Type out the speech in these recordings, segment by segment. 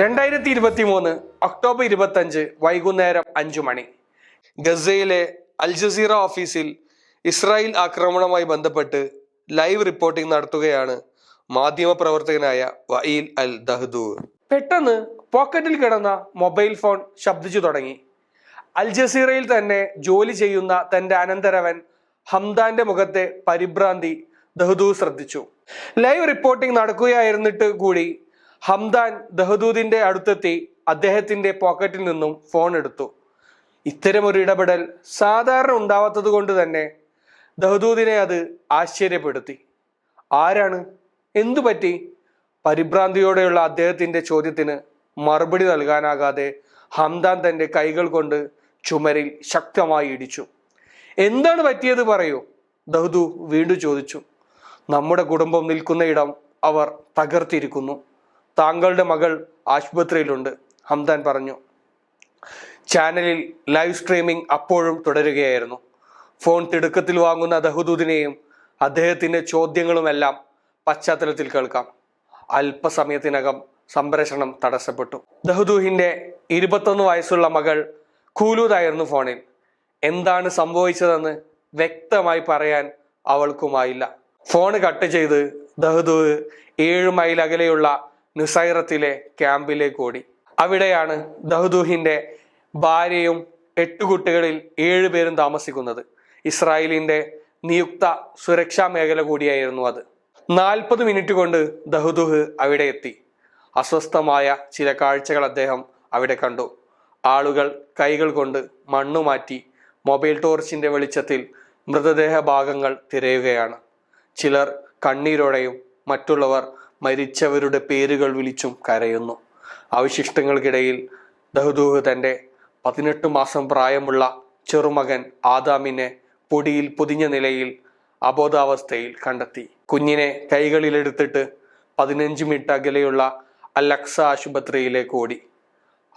രണ്ടായിരത്തി ഇരുപത്തി മൂന്ന് ഒക്ടോബർ ഇരുപത്തഞ്ച് വൈകുന്നേരം അഞ്ചു മണി. ഗസയിലെ അൽ ജസീറ ഓഫീസിൽ ഇസ്രായേൽ ആക്രമണവുമായി ബന്ധപ്പെട്ട് ലൈവ് റിപ്പോർട്ടിംഗ് നടത്തുകയാണ് മാധ്യമ പ്രവർത്തകനായ വഈൽ അൽ ദഹദൂർ. പെട്ടെന്ന് പോക്കറ്റിൽ കിടന്ന മൊബൈൽ ഫോൺ ശബ്ദിച്ചു തുടങ്ങി. അൽ ജസീറയിൽ തന്നെ ജോലി ചെയ്യുന്ന തന്റെ അനന്തരവൻ ഹംദാന്റെ മുഖത്തെ പരിഭ്രാന്തി ദഹദൂർ ശ്രദ്ധിച്ചു. ലൈവ് റിപ്പോർട്ടിംഗ് നടക്കുകയായിരുന്നിട്ട് കൂടി ഹംദാൻ ദഹദൂദിന്റെ അടുത്തെത്തി അദ്ദേഹത്തിന്റെ പോക്കറ്റിൽ നിന്നും ഫോൺ എടുത്തു. ഇത്തരമൊരു ഇടപെടൽ സാധാരണ ഉണ്ടാവാത്തത് കൊണ്ട് തന്നെ ദഹദൂദിനെ അത് ആശ്ചര്യപ്പെടുത്തി. ആരാണ്? എന്തു പറ്റി? പരിഭ്രാന്തിയോടെയുള്ള അദ്ദേഹത്തിന്റെ ചോദ്യത്തിന് മറുപടി നൽകാനാകാതെ ഹംദാൻ തന്റെ കൈകൾ കൊണ്ട് ചുമരിൽ ശക്തമായി ഇടിച്ചു. എന്താണ് പറ്റിയത് പറയൂ ദഹദു വീണ്ടും ചോദിച്ചു. നമ്മുടെ കുടുംബം നിൽക്കുന്ന ഇടം അവർ തകർത്തിരിക്കുന്നു. താങ്കളുടെ മകൾ ആശുപത്രിയിലുണ്ട്. ഹംദാൻ പറഞ്ഞു. ചാനലിൽ ലൈവ് സ്ട്രീമിംഗ് അപ്പോഴും തുടരുകയായിരുന്നു. ഫോൺ തിടുക്കത്തിൽ വാങ്ങുന്ന ദഹദൂദിനെയും അദ്ദേഹത്തിന്റെ ചോദ്യങ്ങളുമെല്ലാം പശ്ചാത്തലത്തിൽ കേൾക്കാം. അല്പസമയത്തിനകം സംപ്രേഷണം തടസ്സപ്പെട്ടു. ദഹുദൂഹിന്റെ ഇരുപത്തൊന്ന് വയസ്സുള്ള മകൾ കൂലൂതായിരുന്നു ഫോണിൽ. എന്താണ് സംഭവിച്ചതെന്ന് വ്യക്തമായി പറയാൻ അവൾക്കുമായില്ല. ഫോൺ കട്ട് ചെയ്ത് ദഹദൂഹ് ഏഴ് മൈൽ അകലെയുള്ള നുസൈറത്തിലെ ക്യാമ്പിലേക്ക് ഓടി. അവിടെയാണ് ദഹദൂഹിന്റെ ഭാര്യയും എട്ട് കുട്ടികളിൽ ഏഴുപേരും താമസിക്കുന്നത്. ഇസ്രായേലിന്റെ നിയുക്ത സുരക്ഷാ മേഖല കൂടിയായിരുന്നു അത്. നാൽപ്പത് മിനിറ്റ് കൊണ്ട് ദഹുദുഹ് അവിടെ എത്തി. അസ്വസ്ഥമായ ചില കാഴ്ചകൾ അദ്ദേഹം അവിടെ കണ്ടു. ആളുകൾ കൈകൾ കൊണ്ട് മണ്ണു മാറ്റി മൊബൈൽ ടോർച്ചിന്റെ വെളിച്ചത്തിൽ മൃതദേഹ ഭാഗങ്ങൾ തിരയുകയാണ്. ചിലർ കണ്ണീരോടെയും മറ്റുള്ളവർ മരിച്ചവരുടെ പേരുകൾ വിളിച്ചും കരയുന്നു. അവശിഷ്ടങ്ങൾക്കിടയിൽ ദഹദൂഹ് തന്റെ പതിനെട്ട് മാസം പ്രായമുള്ള ചെറുമകൻ ആദാമിനെ പൊടിയിൽ പൊതിഞ്ഞ നിലയിൽ അബോധാവസ്ഥയിൽ കണ്ടെത്തി. കുഞ്ഞിനെ കൈകളിലെടുത്തിട്ട് പതിനഞ്ച് മിനിറ്റ് അകലെയുള്ള അലക്സ ആശുപത്രിയിലേക്ക് ഓടി.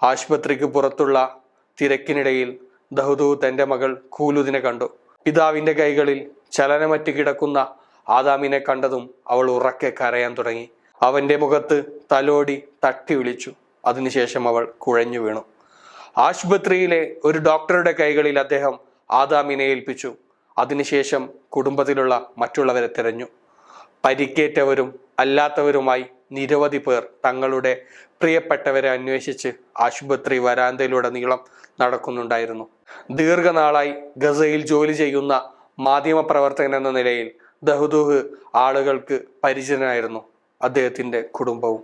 ആശുപത്രിക്ക് പുറത്തുള്ള തിരക്കിനിടയിൽ ദഹദു തന്റെ മകൾ കൂലുദിനെ കണ്ടു. പിതാവിന്റെ കൈകളിൽ ചലനമറ്റ് കിടക്കുന്ന ആദാമിനെ കണ്ടതും അവൾ ഉറക്കെ കരയാൻ തുടങ്ങി. മുഖത്ത് തലോടി തട്ടി വിളിച്ചു. അതിനുശേഷം അവൾ കുഴഞ്ഞു വീണു. ആശുപത്രിയിലെ ഒരു ഡോക്ടറുടെ കൈകളിൽ അദ്ദേഹം ആദാമിനെ ഏൽപ്പിച്ചു. അതിനുശേഷം കുടുംബത്തിലുള്ള മറ്റുള്ളവരെ തിരഞ്ഞു. പരിക്കേറ്റവരും അല്ലാത്തവരുമായി നിരവധി പേർ തങ്ങളുടെ പ്രിയപ്പെട്ടവരെ അന്വേഷിച്ച് ആശുപത്രി വരാന്തയിലൂടെ നീളം നടക്കുന്നുണ്ടായിരുന്നു. ദീർഘനാളായി ഗസയിൽ ജോലി ചെയ്യുന്ന മാധ്യമപ്രവർത്തകൻ എന്ന നിലയിൽ ദഹുദൂഹ് ആളുകൾക്ക് പരിചിതനായിരുന്നു. അദ്ദേഹത്തിന്റെ കുടുംബവും.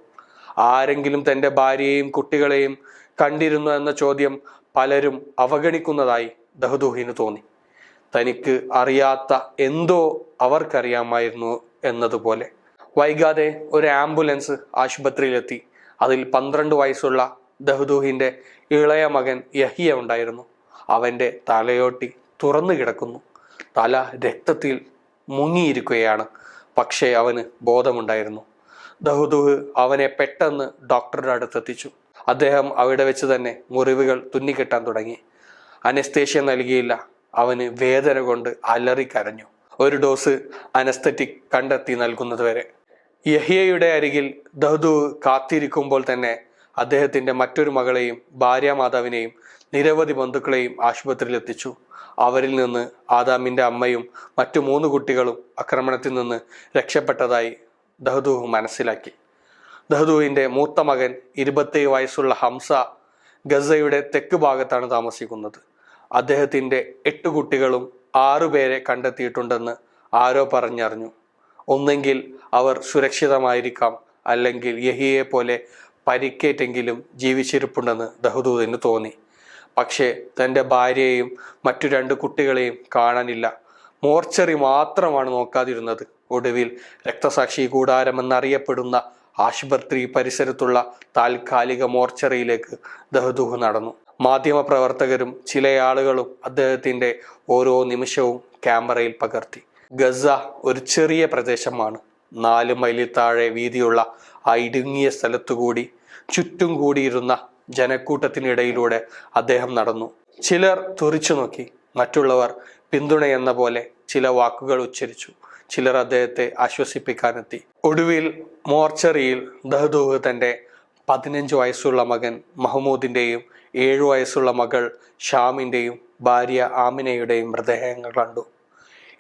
ആരെങ്കിലും തന്റെ ഭാര്യയെയും കുട്ടികളെയും കണ്ടിരുന്നു എന്ന ചോദ്യം പലരും അവഗണിക്കുന്നതായി ദഹദൂഹിന് തോന്നി. തനിക്ക് അറിയാത്ത എന്തോ അവർക്കറിയാമായിരുന്നു എന്നതുപോലെ. വൈകാതെ ഒരു ആംബുലൻസ് ആശുപത്രിയിലെത്തി. അതിൽ പന്ത്രണ്ട് വയസ്സുള്ള ദഹദൂഹിന്റെ ഇളയ മകൻ യഹിയ ഉണ്ടായിരുന്നു. അവന്റെ തലയോട്ടി തുറന്നു കിടക്കുന്നു. തല രക്തത്തിൽ മുങ്ങിയിരിക്കുകയാണ്. പക്ഷേ അവന് ബോധമുണ്ടായിരുന്നു. ദഹുദുഹ് അവനെ പെട്ടെന്ന് ഡോക്ടറുടെ അടുത്തെത്തിച്ചു അദ്ദേഹം അവിടെ വെച്ച് തന്നെ മുറിവുകൾ തുന്നിക്കെട്ടാൻ തുടങ്ങി. അനസ്തേഷ്യ നൽകിയില്ല. അവന് വേദന കൊണ്ട് അലറി കരഞ്ഞു. ഒരു ഡോസ് അനസ്തറ്റിക് കണ്ടെത്തി നൽകുന്നത് വരെ. യഹിയയുടെ അരികിൽ ദഹുദു കാത്തിരിക്കുമ്പോൾ തന്നെ അദ്ദേഹത്തിന്റെ മറ്റൊരു മകളെയും ഭാര്യാമാതാവിനെയും നിരവധി ബന്ധുക്കളെയും ആശുപത്രിയിൽ എത്തിച്ചു. അവരിൽ നിന്ന് ആദാമിന്റെ അമ്മയും മറ്റു മൂന്ന് കുട്ടികളും ആക്രമണത്തിൽ നിന്ന് രക്ഷപ്പെട്ടതായി ദഹദൂഹ് മനസ്സിലാക്കി. ദഹദുവിന്റെ മൂത്ത മകൻ ഇരുപത്തേഴ് വയസ്സുള്ള ഹംസ ഗസയുടെ തെക്ക് ഭാഗത്താണ് താമസിക്കുന്നത്. അദ്ദേഹത്തിന്റെ എട്ട് കുട്ടികളും ആറുപേരെ കണ്ടെത്തിയിട്ടുണ്ടെന്ന് ആരോ പറഞ്ഞറിഞ്ഞു. ഒന്നെങ്കിൽ അവർ സുരക്ഷിതമായിരിക്കാം അല്ലെങ്കിൽ യഹിയെ പോലെ പരിക്കേറ്റെങ്കിലും ജീവിച്ചിരിപ്പുണ്ടെന്ന് ദഹദൂദിന് തോന്നി. പക്ഷേ തന്റെ ഭാര്യയെയും മറ്റു രണ്ട് കുട്ടികളെയും കാണാനില്ല. മോർച്ചറി മാത്രമാണ് നോക്കാതിരുന്നത്. ഒടുവിൽ രക്തസാക്ഷി കൂടാരമെന്നറിയപ്പെടുന്ന ആശുപത്രി പരിസരത്തുള്ള താൽക്കാലിക മോർച്ചറിയിലേക്ക് ദഹദൂഹ് നടന്നു. മാധ്യമപ്രവർത്തകരും ചില ആളുകളും അദ്ദേഹത്തിന്റെ ഓരോ നിമിഷവും ക്യാമറയിൽ പകർത്തി. ഗസ ഒരു ചെറിയ പ്രദേശമാണ്. നാല് മൈലിൽ താഴെ വീതിയുള്ള ആ ഇടുങ്ങിയ സ്ഥലത്തുകൂടി ചുറ്റും കൂടിയിരുന്ന ജനക്കൂട്ടത്തിനിടയിലൂടെ അദ്ദേഹം നടന്നു. ചിലർ തുറിച്ചു നോക്കി. മറ്റുള്ളവർ പിന്തുണയെന്ന പോലെ ചില വാക്കുകൾ ഉച്ചരിച്ചു. ചിലർ അദ്ദേഹത്തെ ആശ്വസിപ്പിക്കാനെത്തി. ഒടുവിൽ മോർച്ചറിയിൽ ദഹദൂഹ് തന്റെ പതിനഞ്ച് വയസ്സുള്ള മകൻ മഹമ്മൂദിന്റെയും ഏഴു വയസ്സുള്ള മകൾ ഷാമിന്റെയും ഭാര്യ ആമിനയുടെയും മൃതദേഹങ്ങൾ കണ്ടു.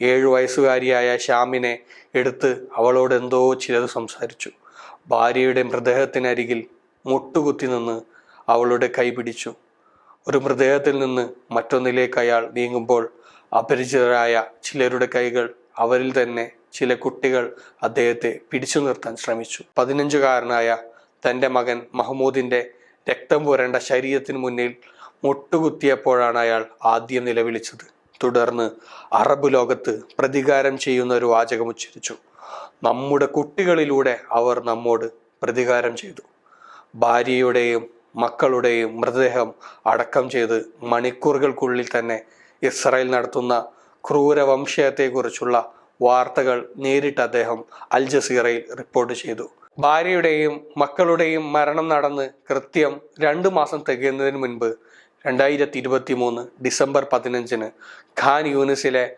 ഏഴു വയസ്സുകാരിയായ ഷ്യാമിനെ എടുത്ത് അവളോട് എന്തോ ചിലത് സംസാരിച്ചു. ഭാര്യയുടെ മൃതദേഹത്തിനരികിൽ മുട്ടുകുത്തി നിന്ന് അവളുടെ കൈ പിടിച്ചു. ഒരു മൃതദേഹത്തിൽ നിന്ന് മറ്റൊന്നിലേക്ക് അയാൾ നീങ്ങുമ്പോൾ അപരിചിതരായ ചിലരുടെ കൈകൾ അവരിൽ തന്നെ ചില കുട്ടികൾ അദ്ദേഹത്തെ പിടിച്ചു നിർത്താൻ ശ്രമിച്ചു. പതിനഞ്ചുകാരനായ തന്റെ മകൻ മഹമ്മൂദിന്റെ രക്തം പുരണ്ട ശരീരത്തിന് മുന്നിൽ മുട്ടുകുത്തിയപ്പോഴാണ് അയാൾ ആദ്യം നിലവിളിച്ചത്. തുടർന്ന് അറബ് ലോകത്ത് പ്രതികാരം ചെയ്യുന്ന ഒരു വാചകം ഉച്ചരിച്ചു. നമ്മുടെ കുട്ടികളിലൂടെ അവർ നമ്മോട് പ്രതികാരം ചെയ്തു. ഭാര്യയുടെയും മക്കളുടെയും മൃതദേഹം അടക്കം ചെയ്ത് മണിക്കൂറുകൾക്കുള്ളിൽ തന്നെ ഇസ്രായേൽ നടത്തുന്ന ക്രൂരവംശയത്തെക്കുറിച്ചുള്ള വാർത്തകൾ നേരിട്ട് അദ്ദേഹം അൽ ജസീറയിൽ റിപ്പോർട്ട് ചെയ്തു. ഭാര്യയുടെയും മക്കളുടെയും മരണം നടന്ന് കൃത്യം രണ്ടു മാസം തികയുന്നതിന് മുൻപ് രണ്ടായിരത്തി ഇരുപത്തി മൂന്ന് ഡിസംബർ പതിനഞ്ചിന് ഖാൻ യൂണിസിലെ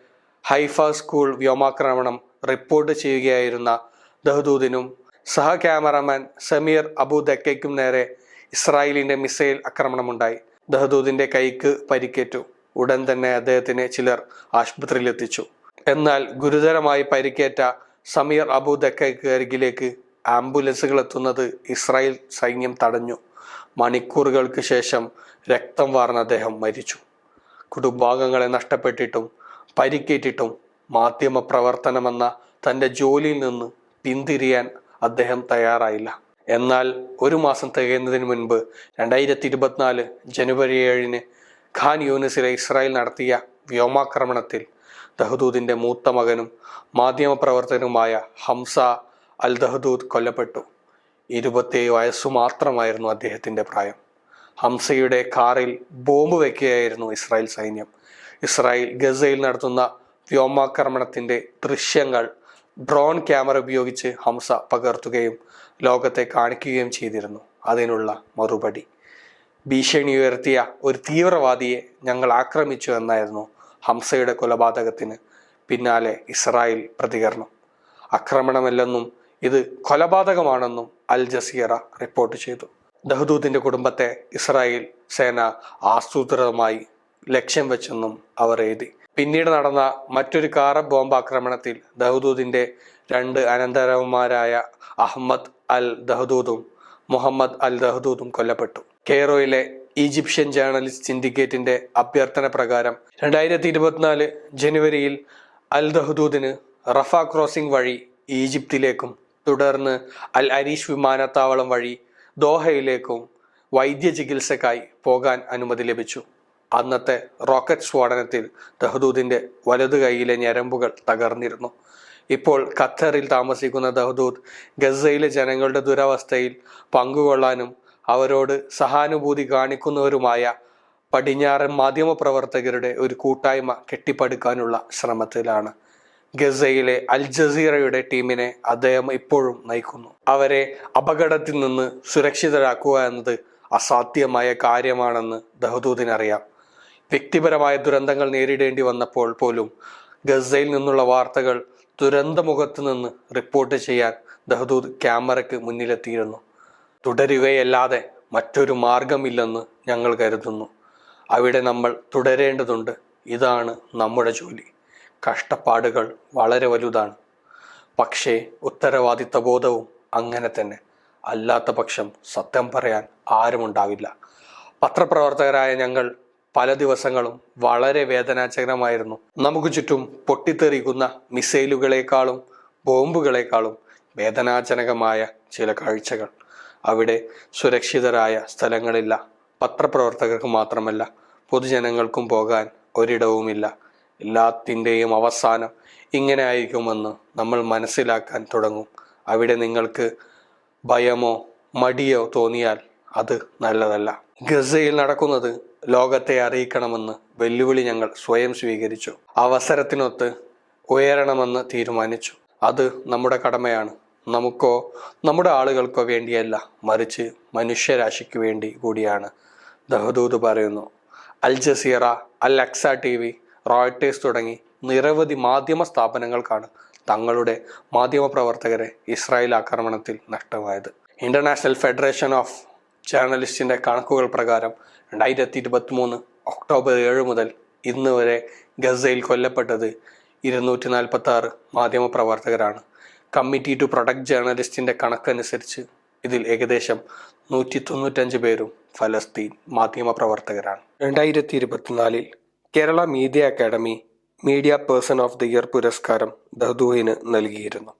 ഹൈഫ സ്കൂൾ വ്യോമാക്രമണം റിപ്പോർട്ട് ചെയ്യുകയായിരുന്ന ദഹദൂദിനും സഹ ക്യാമറമാൻ സമീർ അബു ദക്കയ്ക്കും നേരെ ഇസ്രായേലിന്റെ മിസൈൽ ആക്രമണമുണ്ടായി. ദഹദൂദിന്റെ കൈക്ക് പരിക്കേറ്റു. ഉടൻ തന്നെ അദ്ദേഹത്തിനെ ചിലർ ആശുപത്രിയിൽ എത്തിച്ചു എന്നാൽ ഗുരുതരമായി പരിക്കേറ്റ സമീർ അബു ദക്കയ്ക്ക് അരികിലേക്ക് ആംബുലൻസുകൾ എത്തുന്നത് ഇസ്രായേൽ സൈന്യം തടഞ്ഞു. മണിക്കൂറുകൾക്ക് ശേഷം രക്തം വാർന്ന അദ്ദേഹം മരിച്ചു. കുടുംബാംഗങ്ങളെ നഷ്ടപ്പെട്ടിട്ടും പരിക്കേറ്റിട്ടും മാധ്യമ പ്രവർത്തനമെന്ന തന്റെ ജോലിയിൽ നിന്ന് പിന്തിരിയാൻ അദ്ദേഹം തയ്യാറായില്ല. എന്നാൽ ഒരു മാസം തികയുന്നതിന് മുൻപ് രണ്ടായിരത്തി ഇരുപത്തിനാല് ജനുവരി ഏഴിന് ഖാൻ യൂണിസിലെ ഇസ്രായേൽ നടത്തിയ വ്യോമാക്രമണത്തിൽ ദഹദൂദിന്റെ മൂത്ത മകനും മാധ്യമപ്രവർത്തകനുമായ ഹംസ അൽ ദഹദൂദ് കൊല്ലപ്പെട്ടു. ഇരുപത്തിയേഴ് വയസ്സു മാത്രമായിരുന്നു അദ്ദേഹത്തിന്റെ പ്രായം. ഹംസയുടെ കാറിൽ ബോംബ് വയ്ക്കുകയായിരുന്നു ഇസ്രായേൽ സൈന്യം. ഇസ്രായേൽ ഗസയിൽ നടത്തുന്ന വ്യോമാക്രമണത്തിന്റെ ദൃശ്യങ്ങൾ ഡ്രോൺ ക്യാമറ ഉപയോഗിച്ച് ഹംസ പകർത്തുകയും ലോകത്തെ കാണിക്കുകയും ചെയ്തിരുന്നു. അതിനുള്ള മറുപടി. ഭീഷണി ഉയർത്തിയ ഒരു തീവ്രവാദിയെ ഞങ്ങൾ ആക്രമിച്ചു എന്നായിരുന്നു ഹംസയുടെ കൊലപാതകത്തിന് പിന്നാലെ ഇസ്രായേൽ പ്രതികരണം. ആക്രമണമല്ലെന്നും ഇത് കൊലപാതകമാണെന്നും അൽ ജസീറ റിപ്പോർട്ട് ചെയ്തു. ദഹദൂദിന്റെ കുടുംബത്തെ ഇസ്രായേൽ സേന ആസൂത്രിതമായി ലക്ഷ്യം വെച്ചെന്നും അവർ എഴുതി. പിന്നീട് നടന്ന മറ്റൊരു കാർ ബോംബ് ആക്രമണത്തിൽ ദഹദൂദിന്റെ രണ്ട് അനന്തരവന്മാരായ അഹമ്മദ് അൽ ദഹദൂദും മുഹമ്മദ് അൽ ദഹദൂദും കൊല്ലപ്പെട്ടു. കെയ്റോയിലെ ഈജിപ്ഷ്യൻ ജേർണലിസ്റ്റ് സിൻഡിക്കേറ്റിന്റെ അഭ്യർത്ഥന പ്രകാരം രണ്ടായിരത്തി ഇരുപത്തിനാല് ജനുവരിയിൽ അൽ ദഹദൂദിന് റഫ ക്രോസിംഗ് വഴി ഈജിപ്തിലേക്കും തുടർന്ന് അൽ അരീഷ് വിമാനത്താവളം വഴി ദോഹയിലേക്കും വൈദ്യ ചികിത്സക്കായി പോകാൻ അനുമതി ലഭിച്ചു. അന്നത്തെ റോക്കറ്റ് സ്ഫോടനത്തിൽ ദഹദൂദിന്റെ വലതു കൈയിലെ ഞരമ്പുകൾ തകർന്നിരുന്നു. ഇപ്പോൾ ഖത്തറിൽ താമസിക്കുന്ന ദഹദൂദ് ഗസയിലെ ജനങ്ങളുടെ ദുരവസ്ഥയിൽ പങ്കുകൊള്ളാനും അവരോട് സഹാനുഭൂതി കാണിക്കുന്നവരുമായ പടിഞ്ഞാറൻ മാധ്യമപ്രവർത്തകരുടെ ഒരു കൂട്ടായ്മ കെട്ടിപ്പടുക്കാനുള്ള ശ്രമത്തിലാണ്. ഗസയിലെ അൽ ജസീറയുടെ ടീമിനെ അദ്ദേഹം ഇപ്പോഴും നയിക്കുന്നു. അവരെ അപകടത്തിൽ നിന്ന് സുരക്ഷിതരാക്കുക എന്നത് അസാധ്യമായ കാര്യമാണെന്ന് ദഹദൂദിനറിയാം വ്യക്തിപരമായ ദുരന്തങ്ങൾ നേരിടേണ്ടി വന്നപ്പോൾ പോലും ഗസയിൽ നിന്നുള്ള വാർത്തകൾ ദുരന്തമുഖത്ത് നിന്ന് റിപ്പോർട്ട് ചെയ്യാൻ ദഹദൂദ് ക്യാമറയ്ക്ക് മുന്നിലെത്തിയിരുന്നു. തുടരുകയല്ലാതെ മറ്റൊരു മാർഗമില്ലെന്ന് ഞങ്ങൾ കരുതുന്നു. അവിടെ നമ്മൾ തുടരേണ്ടതുണ്ട്. ഇതാണ് നമ്മുടെ ജോലി. കഷ്ടപ്പാടുകൾ വളരെ വലുതാണ്. പക്ഷേ ഉത്തരവാദിത്ത ബോധവും അങ്ങനെ തന്നെ. അല്ലാത്ത പക്ഷം സത്യം പറയാൻ ആരുമുണ്ടാവില്ല. പത്രപ്രവർത്തകരായ ഞങ്ങൾ പല ദിവസങ്ങളും വളരെ വേദനാജനകമായിരുന്നു. നമുക്ക് ചുറ്റും പൊട്ടിത്തെറിക്കുന്ന മിസൈലുകളെക്കാളും ബോംബുകളെക്കാളും വേദനാജനകമായ ചില കാഴ്ചകൾ. അവിടെ സുരക്ഷിതരായ സ്ഥലങ്ങളില്ല. പത്രപ്രവർത്തകർക്ക് മാത്രമല്ല പൊതുജനങ്ങൾക്കും പോകാൻ ഒരിടവുമില്ല. എല്ലാത്തിന്റെയും അവസാനം ഇങ്ങനെ ആയിരിക്കുമെന്ന് നമ്മൾ മനസ്സിലാക്കാൻ തുടങ്ങും. അവിടെ നിങ്ങൾക്ക് ഭയമോ മടിയോ തോന്നിയാൽ അത് നല്ലതല്ല. ഗസയിൽ നടക്കുന്നത് ലോകത്തെ അറിയിക്കണമെന്ന് വെല്ലുവിളി ഞങ്ങൾ സ്വയം സ്വീകരിച്ചു. അവസരത്തിനൊത്ത് ഉയരണമെന്ന് തീരുമാനിച്ചു. അത് നമ്മുടെ കടമയാണ്. നമുക്കോ നമ്മുടെ ആളുകൾക്കോ വേണ്ടിയല്ല. മറിച്ച് മനുഷ്യരാശിക്ക് വേണ്ടി കൂടിയാണ്. ദഹദൂത് പറയുന്നു Al Jazeera Al Aqsa T V Reuters തുടങ്ങി നിരവധി മാധ്യമ സ്ഥാപനങ്ങൾക്കാണ് തങ്ങളുടെ മാധ്യമ പ്രവർത്തകരെ ഇസ്രായേൽ ആക്രമണത്തിൽ നഷ്ടമായത്. ഇന്റർനാഷണൽ ഫെഡറേഷൻ ഓഫ് ജേർണലിസ്റ്റിന്റെ കണക്കുകൾ പ്രകാരം രണ്ടായിരത്തി ഇരുപത്തി മൂന്ന് ഒക്ടോബർ ഏഴ് മുതൽ ഇന്ന് വരെ ഗസയിൽ കൊല്ലപ്പെട്ടത് ഇരുന്നൂറ്റി നാൽപ്പത്തി ആറ് മാധ്യമപ്രവർത്തകരാണ്. കമ്മിറ്റി ടു പ്രൊട്ടക്ട് ജേർണലിസ്റ്റിന്റെ കണക്കനുസരിച്ച് ഇതിൽ ഏകദേശം നൂറ്റി തൊണ്ണൂറ്റഞ്ച് പേരും ഫലസ്തീൻ മാധ്യമപ്രവർത്തകരാണ് രണ്ടായിരത്തി ഇരുപത്തിനാലിൽ Kerala media academy media person of the year പുരസ്കാരം ദഹദൂഹിന് നൽകിയിരുന്നു.